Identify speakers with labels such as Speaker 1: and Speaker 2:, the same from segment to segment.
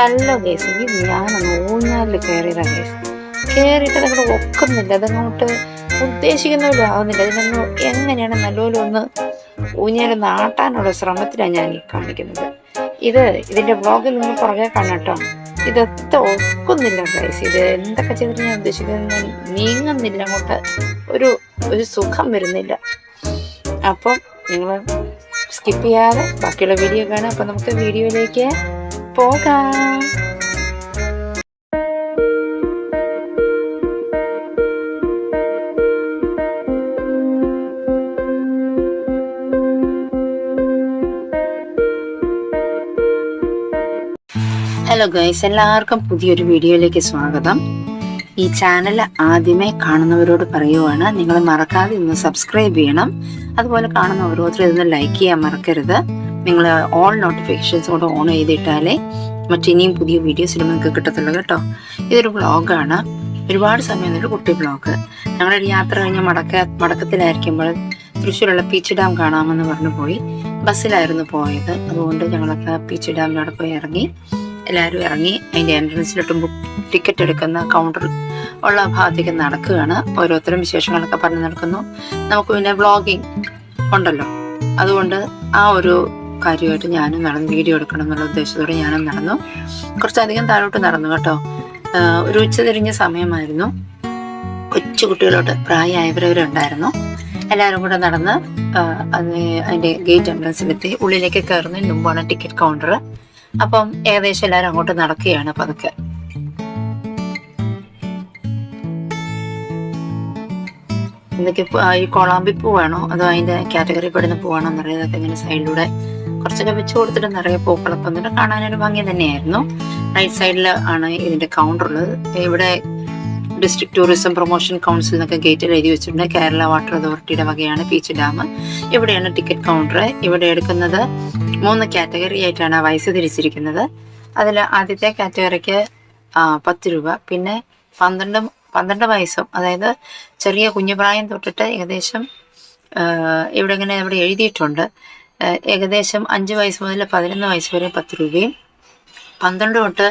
Speaker 1: Hello guys ഈ ഞാനൊന്ന് ഊഞ്ഞാലിൽ കയറിയതാണ് ഗേസ് കയറിയിട്ട് അതങ്ങോട്ട് ഒക്കുന്നില്ല. അതങ്ങോട്ട് ഉദ്ദേശിക്കുന്ന പോലും ആവുന്നില്ല. അതിനൊന്ന് എങ്ങനെയാണ് നല്ലപോലെ ഒന്ന് ഊഞ്ഞാൽ നാട്ടാനുള്ള ശ്രമത്തിലാണ് ഞാൻ ഈ കാണിക്കുന്നത്. ഇത് ഇതിന്റെ വ്ളോഗിൽ നിങ്ങൾ പുറകെ കാണട്ടോ ഇതൊത്ത ഒക്കുന്നില്ല ഗൈസ് ഇത് എന്തൊക്കെ ചെയ്തിട്ട് ഞാൻ ഉദ്ദേശിക്കുന്നത്? നീങ്ങുന്നില്ല അങ്ങോട്ട്. ഒരു ഒരു സുഖം വരുന്നില്ല. അപ്പം നിങ്ങൾ സ്കിപ്പ് ചെയ്യാതെ ബാക്കിയുള്ള വീഡിയോ കാണാം. അപ്പം നമുക്ക് വീഡിയോയിലേക്ക് പോകാം. ഹലോ ഗൈസ് എല്ലാവർക്കും പുതിയൊരു വീഡിയോയിലേക്ക് സ്വാഗതം. ഈ ചാനൽ ആദ്യമേ കാണുന്നവരോട് പറയുവാണ് നിങ്ങൾ മറക്കാതെ ഇന്ന് സബ്സ്ക്രൈബ് ചെയ്യണം. അതുപോലെ കാണുന്ന ഓരോരുത്തരും ഇതൊന്ന് ലൈക്ക് ചെയ്യാൻ മറക്കരുത്. നിങ്ങൾ ഓൾ നോട്ടിഫിക്കേഷൻസ് കൂടെ ഓൺ ചെയ്തിട്ടാലേ മറ്റിനിയും പുതിയ വീഡിയോസ് നിങ്ങൾക്ക് കിട്ടത്തുള്ളൂ കേട്ടോ. ഇതൊരു വ്ളോഗാണ് ഒരുപാട് സമയം ഒരു കുട്ടി ബ്ലോഗ് ഞങ്ങളൊരു യാത്ര കഴിഞ്ഞ് മടക്ക മടക്കത്തിലായിരിക്കുമ്പോൾ തൃശ്ശൂരുള്ള പീച്ച് ഡാം കാണാമെന്ന് പറഞ്ഞു പോയി. ബസ്സിലായിരുന്നു പോയത്. അതുകൊണ്ട് ഞങ്ങളൊക്കെ പീച്ച് ഡാമിലൂടെ പോയി ഇറങ്ങി. എല്ലാവരും ഇറങ്ങി. അതിന്റെ എൻട്രൻസിലോട്ട് ബുക്ക് ടിക്കറ്റ് എടുക്കുന്ന കൗണ്ടർ ഉള്ള ഭാഗത്തേക്ക് നടക്കുകയാണ്. ഓരോരുത്തരും വിശേഷങ്ങളൊക്കെ പറഞ്ഞു നടക്കുന്നു. നമുക്ക് പിന്നെ വ്ളോഗിങ് ഉണ്ടല്ലോ. അതുകൊണ്ട് ആ ഒരു കാര്യമായിട്ട് ഞാനും നടന്നു വീഡിയോ എടുക്കണം എന്നുള്ള ഉദ്ദേശത്തോടെ ഞാനും നടന്നു. കുറച്ചധികം താഴോട്ട് നടന്നു കേട്ടോ. ഒരു ഉച്ച തിരിഞ്ഞ സമയമായിരുന്നു. കൊച്ചു കുട്ടികളോട്ട് പ്രായമായവരവരുണ്ടായിരുന്നു. എല്ലാവരും കൂടെ നടന്ന് അതിന്റെ ഗേറ്റ് എൻട്രൻസിലെത്തി ഉള്ളിലേക്ക് കയറുന്നതിന് മുമ്പാണ് ടിക്കറ്റ് കൗണ്ടർ അപ്പം ഏകദേശം എല്ലാവരും അങ്ങോട്ട് നടക്കുകയാണ് പതുക്കെ. എന്തൊക്കെ ഈ കോളാമ്പി പൂവാണോ? അതോ അതിന്റെ കാറ്റഗറി പെടുന്ന പൂവാണോ എന്നറിയാതൊക്കെ ഇങ്ങനെ സൈഡിലൂടെ കുറച്ചൊക്കെ വെച്ച് കൊടുത്തിട്ട് നിറയെ പൂക്കളൊക്കെ വന്നിട്ട് കാണാനൊരു ഭംഗി തന്നെയായിരുന്നു. റൈറ്റ് സൈഡിൽ ആണ് ഇതിന്റെ കൗണ്ടർ ഉള്ളത്. ഇവിടെ ഡിസ്ട്രിക്ട് ടൂറിസം പ്രൊമോഷൻ കൗൺസിൽ എന്നൊക്കെ ഗേറ്റിൽ എഴുതി വെച്ചിട്ടുണ്ട്. കേരള വാട്ടർ അതോറിറ്റിയുടെ വകയാണ് പീച്ച് ഡാം ഇവിടെയാണ് ടിക്കറ്റ് കൗണ്ടർ ഇവിടെ എടുക്കുന്നത് മൂന്ന് കാറ്റഗറി ആയിട്ടാണ് വയസ്സ് തിരിച്ചിരിക്കുന്നത്. അതിൽ ആദ്യത്തെ കാറ്റഗറിക്ക് പത്ത് രൂപ. പിന്നെ പന്ത്രണ്ട് പന്ത്രണ്ട് വയസ്സും അതായത് ചെറിയ കുഞ്ഞുപ്രായം തൊട്ടിട്ട് ഏകദേശം ഇവിടെ ഇങ്ങനെ ഇവിടെ എഴുതിയിട്ടുണ്ട്. ഏകദേശം അഞ്ച് വയസ്സ് മുതൽ പതിനൊന്ന് വയസ്സ് വരെ പത്ത് രൂപയും പന്ത്രണ്ട് തൊട്ട്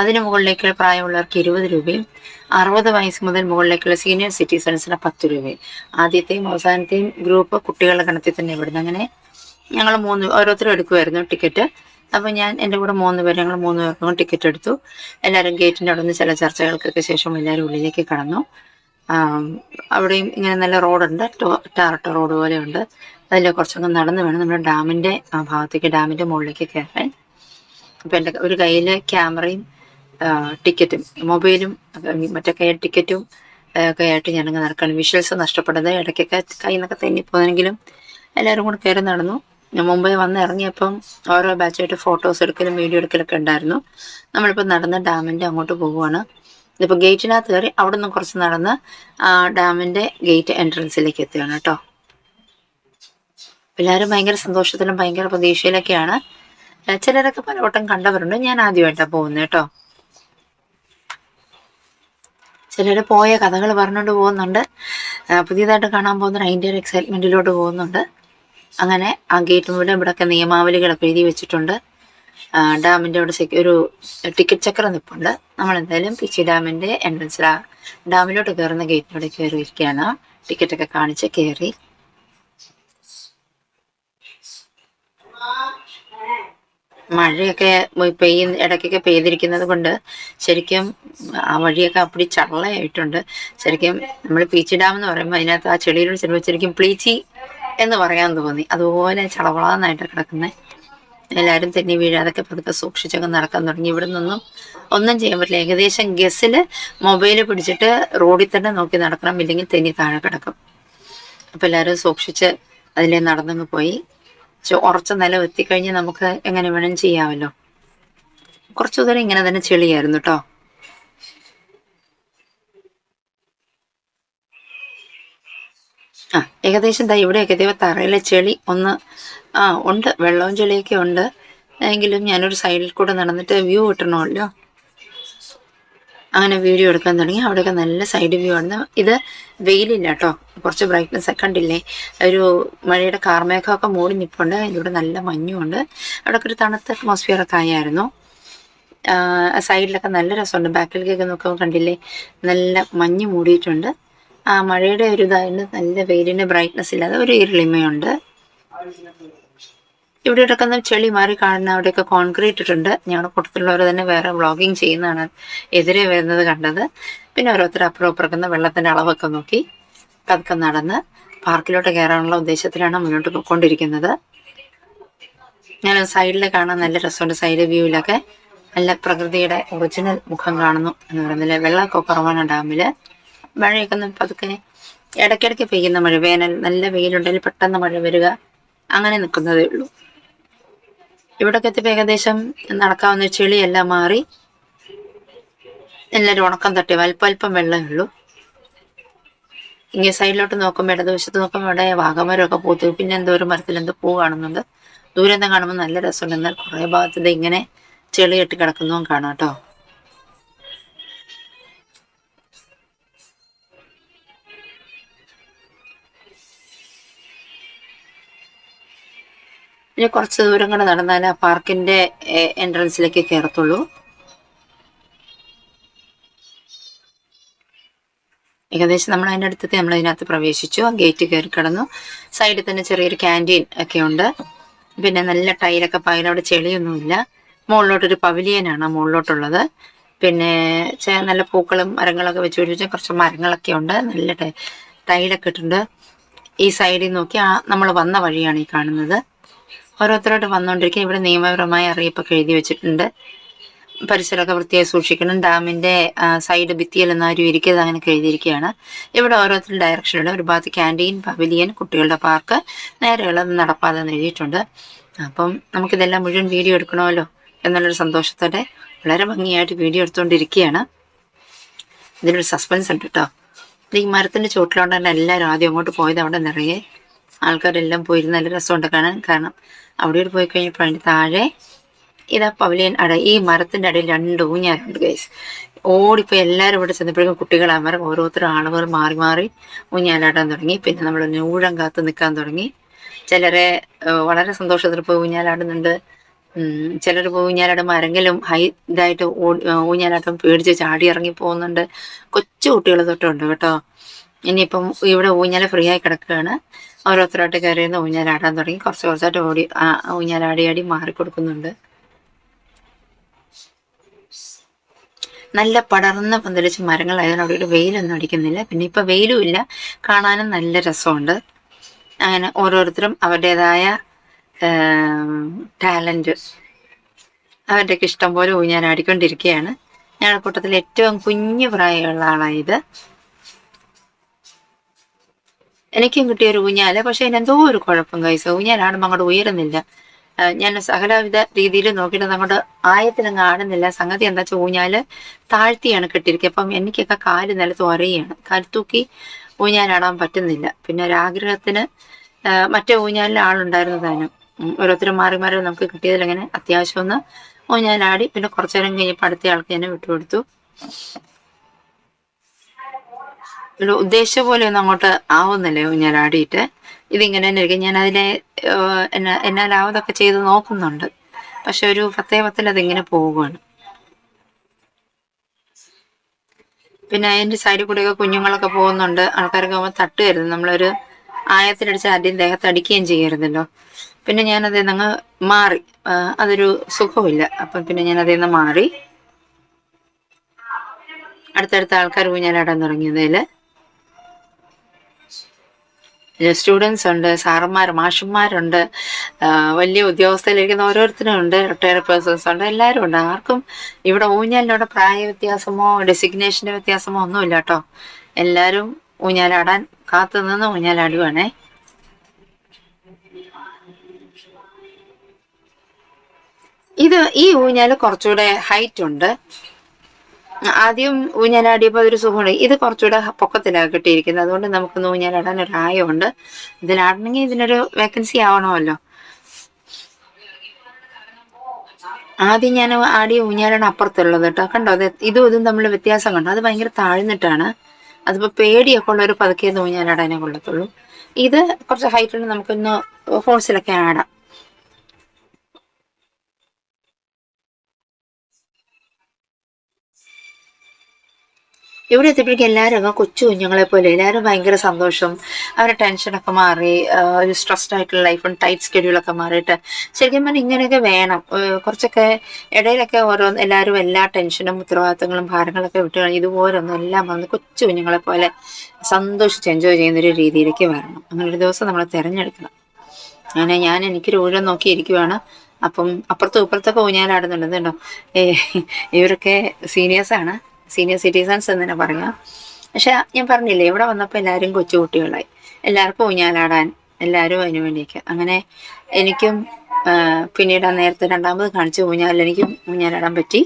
Speaker 1: അതിന് മുകളിലേക്ക് പ്രായമുള്ളവർക്ക് ഇരുപത് രൂപയും അറുപത് വയസ്സ് മുതൽ മുകളിലേക്കുള്ള സീനിയർ സിറ്റിസൺസിന് പത്ത് രൂപയും. ആദ്യത്തെയും അവസാനത്തെയും ഗ്രൂപ്പ് കുട്ടികളുടെ ഗണത്തിൽ തന്നെ ഇവിടുന്ന് അങ്ങനെ ഞങ്ങൾ മൂന്ന് ഓരോരുത്തരും എടുക്കുമായിരുന്നു ടിക്കറ്റ് അപ്പോൾ ഞാൻ എന്റെ കൂടെ മൂന്ന് പേര് ഞങ്ങൾ മൂന്ന് പേർക്കും ടിക്കറ്റ് എടുത്തു. എല്ലാവരും ഗേറ്റിന്റെ അവിടെ നിന്ന് ചില ചർച്ചകൾക്കൊക്കെ ശേഷം എല്ലാവരും ഉള്ളിലേക്ക് കടന്നു. അവിടെയും ഇങ്ങനെ നല്ല റോഡുണ്ട്. ടാറിട്ട റോഡ് പോലെയുണ്ട്. അതിൽ കുറച്ചൊക്കെ നടന്ന് വേണം നമ്മുടെ ഡാമിന്റെ ആ ഭാഗത്തേക്ക് ഡാമിന്റെ മുകളിലേക്ക് കയറാൻ. അപ്പം എന്റെ ഒരു കയ്യിൽ ക്യാമറയും ടിക്കറ്റും മൊബൈലും മറ്റേ കൈ ടിക്കറ്റും ഒക്കെ ആയിട്ട് ഞാനങ്ങ് നടക്കണം. വിഷ്വൽസ് നഷ്ടപ്പെടുന്നത് ഇടയ്ക്കൊക്കെ കയ്യിൽ നിന്നൊക്കെ തെന്നിപ്പോയെങ്കിലും എല്ലാവരും കൂടെ കയറി നടന്നു. മുമ്പേ വന്ന് ഇറങ്ങിയപ്പം ഓരോ ബാച്ചായിട്ട് ഫോട്ടോസ് എടുക്കലും വീഡിയോ എടുക്കലൊക്കെ ഉണ്ടായിരുന്നു. നമ്മളിപ്പോൾ നടന്ന് ഡാമിന്റെ അങ്ങോട്ട് പോവുകയാണ് ഇതിപ്പോൾ ഗേറ്റിനകത്ത് കയറി അവിടെ നിന്ന് കുറച്ച് നടന്ന് ഡാമിന്റെ ഗേറ്റ് എൻട്രൻസിലേക്ക് എത്തുകയാണ് കേട്ടോ. എല്ലാവരും ഭയങ്കര സന്തോഷത്തിലും ഭയങ്കര പ്രതീക്ഷയിലൊക്കെയാണ്. ചിലരൊക്കെ പലവട്ടം കണ്ടവരുണ്ട്. ഞാൻ ആദ്യമായിട്ടാണ് പോകുന്നത് കേട്ടോ. ചിലർ പോയ കഥകൾ പറഞ്ഞുകൊണ്ട് പോകുന്നുണ്ട്. പുതിയതായിട്ട് കാണാൻ പോകുന്നവർ അതിന്റെ ഒരു എക്സൈറ്റ്മെന്റിലോട്ട് പോകുന്നുണ്ട്. അങ്ങനെ ആ ഗേറ്റ് മുഴുവൻ ഇവിടെയൊക്കെ നിയമാവലികളൊക്കെ എഴുതി വെച്ചിട്ടുണ്ട്. ഡാമിന്റെ അവിടെ ഒരു ടിക്കറ്റ് ചക്രം നിൽപ്പുണ്ട് നമ്മൾ എന്തായാലും പിച്ചി ഡാമിന്റെ എൻട്രൻസിൽ ആ ഡാമിലോട്ട് കയറുന്ന ഗേറ്റിലൂടെ കയറി ഇരിക്കുകയാണ് ടിക്കറ്റൊക്കെ കാണിച്ച് കയറി മഴയൊക്കെ പെയ്യുന്ന ഇടയ്ക്കൊക്കെ പെയ്തിരിക്കുന്നത് കൊണ്ട് ശരിക്കും ആ വഴിയൊക്കെ അപ്പടി ചള്ളയായിട്ടുണ്ട്. ശരിക്കും നമ്മൾ പീച്ചി ഡാം എന്ന് പറയുമ്പോൾ അതിനകത്ത് ആ ചെളിയിലൂടെ ചെല്ലുമ്പോൾ ശരിക്കും പ്ലീച്ചി എന്ന് പറയാൻ തോന്നി. അതുപോലെ ചളവളാന്നായിട്ട് കിടക്കുന്നത് എല്ലാവരും തെന്നി വീഴാതൊക്കെ പതുക്കെ സൂക്ഷിച്ചൊക്കെ നടക്കാൻ തുടങ്ങി. ഇവിടെ നിന്നും ഒന്നും ചെയ്യാൻ പറ്റില്ല. ഏകദേശം ഗസ്സിൽ മൊബൈൽ പിടിച്ചിട്ട് റോഡിൽ തന്നെ നോക്കി നടക്കണം. ഇല്ലെങ്കിൽ തെന്നി താഴെ കിടക്കും. അപ്പം എല്ലാവരും സൂക്ഷിച്ച് അതിലേ നടന്നങ്ങ് പോയി. ഉറച്ച നിലം എത്തിക്കഴിഞ്ഞ് നമുക്ക് എങ്ങനെ വേണം ചെയ്യാമല്ലോ. കുറച്ചു ദൂരം ഇങ്ങനെ തന്നെ ചെളിയായിരുന്നു കേട്ടോ ആ ഏകദേശം ദാ ഇവിടെയൊക്കെ ദൈവ തറയിലെ ചെളി ഒന്ന് ആ ഉണ്ട്. വെള്ളവും ചെളിയൊക്കെ ഉണ്ട്. എങ്കിലും ഞാനൊരു സൈഡിൽ കൂടെ നടന്നിട്ട് വ്യൂ കിട്ടണമല്ലോ അങ്ങനെ വീഡിയോ എടുക്കാൻ തുടങ്ങി. അവിടെയൊക്കെ നല്ല സൈഡ് വ്യൂ ആണ്. ഇത് വെയിലില്ല കേട്ടോ. കുറച്ച് ബ്രൈറ്റ്നസ് ഒക്കെ ഉണ്ടില്ലേ ഒരു മഴയുടെ കാർമേഘമൊക്കെ മൂടി നിൽപ്പുണ്ട് ഇതിലൂടെ നല്ല മഞ്ഞുമുണ്ട്. അവിടെയൊക്കെ ഒരു തണുത്ത അറ്റ്മോസ്ഫിയർ ഒക്കെ ആയായിരുന്നു. സൈഡിലൊക്കെ നല്ല രസമുണ്ട്. ബാക്കിലേക്കൊക്കെ നോക്കുമ്പോൾ കണ്ടില്ലേ? നല്ല മഞ്ഞ് മൂടിയിട്ടുണ്ട്. ആ മഴയുടെ ഒരു ഇതായിട്ട് നല്ല വെയിലിന്റെ ബ്രൈറ്റ്നസ് ഇല്ലാതെ ഒരു ഇരുളിമയുണ്ട്. ഇവിടെ കിടക്കുന്ന ചെളി മാറി കാണുന്ന അവിടെയൊക്കെ കോൺക്രീറ്റ് ഇട്ടിട്ടുണ്ട്. ഞങ്ങളുടെ കൂട്ടത്തിലുള്ളവർ തന്നെ വേറെ വ്ളോഗിങ് ചെയ്യുന്നതാണ് എതിരെ വരുന്നത് കണ്ടത്. പിന്നെ ഓരോരുത്തർ അപ്പുറം അപ്പുറക്കുന്ന വെള്ളത്തിന്റെ അളവൊക്കെ നോക്കി പതുക്കെ നടന്ന് പാർക്കിലോട്ട് കയറാനുള്ള ഉദ്ദേശത്തിലാണ് മുന്നോട്ട് പോയിക്കൊണ്ടിരിക്കുന്നത് ഞാൻ സൈഡിൽ കാണാൻ നല്ല രസമുണ്ട്. സൈഡ് വ്യൂവിലൊക്കെ നല്ല പ്രകൃതിയുടെ ഒറിജിനൽ മുഖം കാണുന്നു എന്ന് പറയുന്നില്ല വെള്ളമൊക്കെ കുറവാണ് ഡാമിൽ മഴയൊക്കെ പതുക്കെ ഇടയ്ക്കിടയ്ക്ക് പെയ്യുന്ന മഴ വേനൽ നല്ല വെയിലുണ്ടെങ്കിൽ പെട്ടെന്ന് മഴ വരിക അങ്ങനെ നിൽക്കുന്നതേ ഉള്ളൂ. ഇവിടൊക്കെ എത്തിയപ്പോൾ ഏകദേശം നടക്കാവുന്ന ചെളിയെല്ലാം മാറി. എല്ലാവരും ഉണക്കം തട്ടി അല്പല്പം വെള്ളമേ ഉള്ളൂ. ഇങ്ങനെ സൈഡിലോട്ട് നോക്കുമ്പോൾ ഇടതുവശത്ത് നോക്കുമ്പോൾ ഇവിടെ വാഗമരമൊക്കെ പൂത്ത്. പിന്നെ എന്തോ ഒരു മരത്തിൽ എന്തോ പൂ കാണുന്നുണ്ട്. ദൂരെ നിന്ന് കാണുമ്പോൾ നല്ല രസമുണ്ട്. എന്നാൽ കുറേ ഭാഗത്ത് ഇങ്ങനെ ചെളി കെട്ടി കിടക്കുന്നതും കാണാം കേട്ടോ. ഇനി കുറച്ച് ദൂരം കൂടെ നടന്നാൽ ആ പാർക്കിന്റെ എൻട്രൻസിലേക്ക് കയറത്തുള്ളൂ ഏകദേശം നമ്മൾ അതിന്റെ അടുത്തെത്തി നമ്മൾ അതിനകത്ത് പ്രവേശിച്ചു. ആ ഗേറ്റ് കയറി കിടന്നു. സൈഡിൽ തന്നെ ചെറിയൊരു ക്യാന്റീൻ ഒക്കെ ഉണ്ട്. പിന്നെ നല്ല ടൈലൊക്കെ പായൽ അവിടെ ചെളിയൊന്നുമില്ല. മുകളിലോട്ടൊരു പവിലിയനാണ് മുകളിലോട്ടുള്ളത്. പിന്നെ നല്ല പൂക്കളും മരങ്ങളൊക്കെ വെച്ച് പിടിപ്പിച്ച കുറച്ച് മരങ്ങളൊക്കെ ഉണ്ട്. നല്ല ടൈലൊക്കെ ഇട്ടുണ്ട് ഈ സൈഡിൽ നോക്കി നമ്മൾ വന്ന വഴിയാണ് ഈ കാണുന്നത്. ഓരോരുത്തരോട്ട് വന്നുകൊണ്ടിരിക്കുക ഇവിടെ നിയമപരമായ അറിയിപ്പൊക്കെ എഴുതി വെച്ചിട്ടുണ്ട്. പരിസരമൊക്കെ വൃത്തിയായി സൂക്ഷിക്കണം. ഡാമിന്റെ സൈഡ് ഭിത്തിയിൽ ആരും ഇരിക്കരുത് അങ്ങനെ എഴുതിയിരിക്കുകയാണ്. ഇവിടെ ഓരോരുത്തരും ഡയറക്ഷനുണ്ട് ഒരു ഭാഗത്ത് ക്യാന്റീൻ പവിലിയൻ കുട്ടികളുടെ പാർക്ക് നേരെയുള്ള നടപ്പാതെ എഴുതിയിട്ടുണ്ട്. അപ്പം നമുക്കിതെല്ലാം മുഴുവൻ വീഡിയോ എടുക്കണമല്ലോ എന്നുള്ളൊരു സന്തോഷത്തോടെ വളരെ ഭംഗിയായിട്ട് വീഡിയോ എടുത്തുകൊണ്ടിരിക്കുകയാണ്. ഇതിനൊരു സസ്പെൻസ് ഉണ്ട് കേട്ടോ. ഈ മരത്തിന്റെ ചുവട്ടിലോണ്ട് തന്നെ എല്ലാവരും ആദ്യം അങ്ങോട്ട് പോയത് അവിടെ നിറയെ ആൾക്കാരെല്ലാം പോയിരുന്ന നല്ല രസമുണ്ട് കാണാൻ. കാരണം അവിടെ ഒരു പോയി കഴിഞ്ഞപ്പോൾ അതിന്റെ താഴെ ഇതാ പവലിയൻ അട ഈ മരത്തിന്റെ അടിയിൽ രണ്ട് ഊഞ്ഞാലുണ്ട് ഗൈസ് ഓടിപ്പോൾ എല്ലാവരും ഇവിടെ ചെന്നപ്പോഴേക്കും കുട്ടികൾ അമരം മരം ഓരോരുത്തരും ആളുകൾ മാറി മാറി ഊഞ്ഞാലാടാൻ തുടങ്ങി. പിന്നെ നമ്മൾ ഊഴം കാത്ത് നിൽക്കാൻ തുടങ്ങി. ചിലരെ വളരെ സന്തോഷത്തിൽ പോയി ഊഞ്ഞാലാടുന്നുണ്ട്. ചിലർ പോയി ഊഞ്ഞാലാടുമ്പോൾ ആരെങ്കിലും ഹൈ ഇതായിട്ട് ഊഞ്ഞാലാട്ടം പേടിച്ച് ചാടി ഇറങ്ങി പോകുന്നുണ്ട്. കൊച്ചു കുട്ടികൾ തൊട്ടുണ്ട് കേട്ടോ. ഇനിയിപ്പം ഇവിടെ ഊഞ്ഞാല ഫ്രീ ആയി കിടക്കുകയാണ്. ഓരോരുത്തരായിട്ട് കയറി നിന്ന് ഊഞ്ഞാലാടാൻ തുടങ്ങി. കുറച്ച് കുറച്ചായിട്ട് ഓടി ഊഞ്ഞാലാടി ആടി മാറിക്കൊടുക്കുന്നുണ്ട് നല്ല പടർന്ന് പന്തലിച്ച് മരങ്ങളായതുകൊണ്ട് അവിടെ വെയിലൊന്നും അടിക്കുന്നില്ല. പിന്നെ ഇപ്പൊ വെയിലും ഇല്ല. കാണാനും നല്ല രസമുണ്ട്. അങ്ങനെ ഓരോരുത്തരും അവരുടേതായ ടാലന്റ്. അവരുടെയൊക്കെ ഇഷ്ടം പോലെ ഊഞ്ഞാലാടിക്കൊണ്ടിരിക്കുകയാണ് ഞങ്ങളുടെ കൂട്ടത്തിൽ ഏറ്റവും കുഞ്ഞു പ്രായമുള്ള ആളായത് എനിക്കും കിട്ടിയ ഒരു ഊഞ്ഞാൽ. പക്ഷെ അതിനെന്തോ ഒരു കുഴപ്പം കൈസ ഊഞ്ഞാലാടുമ്പോൾ അങ്ങോട്ട് ഉയരുന്നില്ല. ഞാൻ സകലവിധ രീതിയിൽ നോക്കിയിട്ട് അങ്ങോട്ട് ആയത്തിലങ്ങ് ആടുന്നില്ല. സംഗതി എന്താ വെച്ചാൽ ഊഞ്ഞാൽ താഴ്ത്തിയാണ് കെട്ടിയിരിക്കുക. അപ്പം എനിക്കൊക്കെ കാൽ നിലത്ത് ഉരയാണ് കാൽ തൂക്കി ഊഞ്ഞാലാടാൻ പറ്റുന്നില്ല. പിന്നെ ഒരാഗ്രഹത്തിന് മറ്റേ ഊഞ്ഞാലിൽ ആളുണ്ടായിരുന്നു താനും. ഓരോരുത്തരും മാറി മാറി നമുക്ക് കിട്ടിയതിൽ അങ്ങനെ അത്യാവശ്യം ഒന്ന് ഊഞ്ഞാലാടി. പിന്നെ കുറച്ചു നേരം കഴിഞ്ഞപ്പോൾ അടുത്ത ആൾക്ക് തന്നെ വിട്ടുകൊടുത്തു. ഒരു ഉദ്ദേശിച്ച പോലെ ഒന്നും അങ്ങോട്ട് ആവുന്നില്ല. ഊഞ്ഞാലാടിയിട്ട് ഇതിങ്ങനെ തന്നെ ഇരിക്കും ഞാൻ അതിനെ എന്നാ എന്നാലാവതൊക്കെ ചെയ്ത് നോക്കുന്നുണ്ട്. പക്ഷെ ഒരു പത്തേ പത്തിൽ അതിങ്ങനെ പോവുകയാണ്. പിന്നെ അതിന്റെ സൈഡിൽ കൂടെയൊക്കെ കുഞ്ഞുങ്ങളൊക്കെ പോകുന്നുണ്ട്. ആൾക്കാരൊക്കെ ആകുമ്പോൾ തട്ടുകരുത് നമ്മളൊരു ആയത്തിനടിച്ച് ആദ്യം ദേഹത്ത് അടിക്കുകയും ചെയ്യരുതല്ലോ. പിന്നെ ഞാൻ അതിൽ നിന്ന് മാറി അതൊരു സുഖമില്ല അപ്പം പിന്നെ ഞാൻ അതിൽ നിന്ന് മാറി. അടുത്തടുത്ത ആൾക്കാർ ഊഞ്ഞാലാടാൻ തുടങ്ങിയതിൽ സ്റ്റുഡൻസ് ഉണ്ട് സാറന്മാർ മാഷന്മാരുണ്ട് വലിയ ഉദ്യോഗസ്ഥയിലിരിക്കുന്ന ഓരോരുത്തരും ഉണ്ട് റിട്ടയർഡ് പേഴ്സൺസ് ഉണ്ട് എല്ലാവരും ഉണ്ട്. ആർക്കും ഇവിടെ ഊഞ്ഞാലിനോട് പ്രായ വ്യത്യാസമോ ഡെസിഗ്നേഷന്റെ വ്യത്യാസമോ ഒന്നുമില്ല കേട്ടോ എല്ലാവരും ഊഞ്ഞാലാടാൻ കാത്തു നിന്ന് ഊഞ്ഞാലാടുവാണേ. ഇത് ഈ ഊഞ്ഞാൽ കുറച്ചുകൂടെ ഹൈറ്റ് ഉണ്ട്. ആദ്യം ഊഞ്ഞാലാടിയപ്പോൾ അതൊരു സുഖമുണ്ട്. ഇത് കുറച്ചുകൂടെ പൊക്കത്തിലാണ് കിട്ടിയിരിക്കുന്നത്. അതുകൊണ്ട് നമുക്കൊന്ന് ഊഞ്ഞാലാടാൻ ഒരു ആയമുണ്ട്. ഇതിലാടണമെങ്കിൽ ഇതിനൊരു വേക്കൻസി ആവണമല്ലോ. ആദ്യം ഞാൻ ആടിയ ഊഞ്ഞാലാണ് അപ്പുറത്തുള്ളത് കേട്ടോ. കണ്ടോ? അത് ഇതും ഇതും തമ്മിൽ വ്യത്യാസം കണ്ടോ? അത് ഭയങ്കര താഴ്ന്നിട്ടാണ്. അതിപ്പോൾ പേടിയൊക്കെ ഒരു പതുക്കെ ഊഞ്ഞാലാടാനേ കൊള്ളത്തുള്ളൂ. ഇത് കുറച്ച് ഹൈറ്റ് ഉണ്ട് നമുക്കൊന്ന് ഫോഴ്സിലൊക്കെ ആടാം. ഇവിടെ എത്തിയപ്പോഴേക്കും എല്ലാവരും അങ്ങ് കൊച്ചു കുഞ്ഞുങ്ങളെ പോലെ എല്ലാവരും ഭയങ്കര സന്തോഷം. അവരുടെ ടെൻഷനൊക്കെ മാറി ഒരു സ്ട്രെസ്ഡ് ആയിട്ടുള്ള ലൈഫും ടൈറ്റ് സ്കെഡ്യൂളൊക്കെ മാറിയിട്ട് ശരിക്കും പറഞ്ഞാൽ ഇങ്ങനെയൊക്കെ വേണം. കുറച്ചൊക്കെ ഇടയിലൊക്കെ ഓരോ എല്ലാവരും എല്ലാ ടെൻഷനും ഉത്തരവാദിത്തങ്ങളും ഭാരങ്ങളൊക്കെ വിട്ട് ഇതുപോലൊന്നും എല്ലാം വന്ന് കൊച്ചു കുഞ്ഞുങ്ങളെ പോലെ സന്തോഷിച്ച് എൻജോയ് ചെയ്യുന്നൊരു രീതിയിലേക്ക് വരണം. അങ്ങനെ ഒരു ദിവസം നമ്മൾ തിരഞ്ഞെടുക്കണം. അങ്ങനെ ഞാൻ എനിക്കൊരു ഊഴം നോക്കിയിരിക്കുവാണ്. അപ്പം അപ്പുറത്തും ഇപ്പുറത്തൊക്കെ ഊഞ്ഞാലാടുന്നുണ്ട്. കേട്ടോ ഇവരൊക്കെ സീനിയേഴ്സാണ് സീനിയർ സിറ്റിസൺസ് എന്ന് തന്നെ പറയാം പക്ഷെ ഞാൻ പറഞ്ഞില്ലേ ഇവിടെ വന്നപ്പോൾ എല്ലാവരും കൊച്ചുകുട്ടികളായി. എല്ലാവർക്കും ഊഞ്ഞാലാടാൻ എല്ലാവരും അതിനു വേണ്ടിയൊക്കെ. അങ്ങനെ എനിക്കും പിന്നീട് നേരത്തെ രണ്ടാമത് കാണിച്ച ഊഞ്ഞാലിൽ എനിക്കും ഊഞ്ഞാലാടാൻ പറ്റി.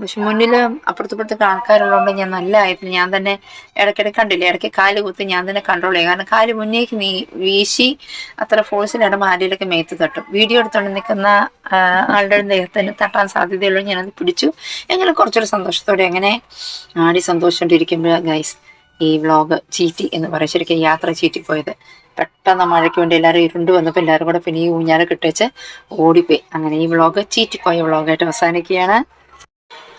Speaker 1: പക്ഷെ മുന്നിൽ അപ്പുറത്തപ്പുറത്തൊക്കെ ആൾക്കാരുള്ളതുകൊണ്ട് ഞാൻ നല്ല ആയിരുന്നു ഞാൻ തന്നെ ഇടയ്ക്കിടയ്ക്ക് കണ്ടില്ലേ ഇടയ്ക്ക് കാൽ കുത്തി ഞാൻ തന്നെ കൺട്രോൾ ചെയ്യും. കാരണം കാൽ മുന്നേക്ക് നീ വീശി അത്ര ഫോഴ്സിലാണ് ആരെയൊക്കെ മേത്ത് തട്ടും. വീഡിയോ എടുത്തുകൊണ്ട് നിൽക്കുന്ന ആളുടെ ദേഹത്തിന് തട്ടാൻ സാധ്യതയുള്ളൂ. ഞാനത് പിടിച്ചു. എങ്ങനെ കുറച്ചൊരു സന്തോഷത്തോടെ എങ്ങനെ ആടി സന്തോഷിച്ചോണ്ടിരിക്കുമ്പോൾ ഗൈസ് ഈ വ്ളോഗ് ചീറ്റി എന്ന് പറയും. ശരിക്കും യാത്ര ചീറ്റി പോയത്. പെട്ടെന്ന് മഴയ്ക്ക് വേണ്ടി എല്ലാവരും ഇരുണ്ട് വന്നപ്പോൾ എല്ലാവരും കൂടെ പിന്നെ ഈ ഊഞ്ഞാല കിട്ടിച്ച് ഓടിപ്പോയി. അങ്ങനെ ഈ വ്ളോഗ് ചീറ്റിപ്പോയ വ്ളോഗായിട്ട് അവസാനിക്കുകയാണ്.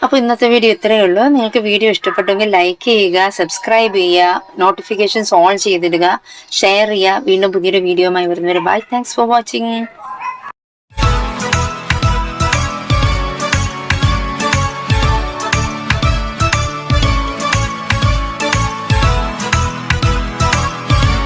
Speaker 1: അപ്പോൾ ഇന്നത്തെ വീഡിയോ ഇത്രയേ ഉള്ളൂ. നിങ്ങൾക്ക് വീഡിയോ ഇഷ്ടപ്പെട്ടെങ്കിൽ ലൈക്ക് ചെയ്യുക സബ്സ്ക്രൈബ് ചെയ്യുക നോട്ടിഫിക്കേഷൻസ് ഓൺ ചെയ്തിടുക ഷെയർ ചെയ്യുക. വീണ്ടും പുതിയൊരു വീഡിയോയുമായി വരുന്നവരെ ബൈ താങ്ക്സ് ഫോർ വാച്ചിങ്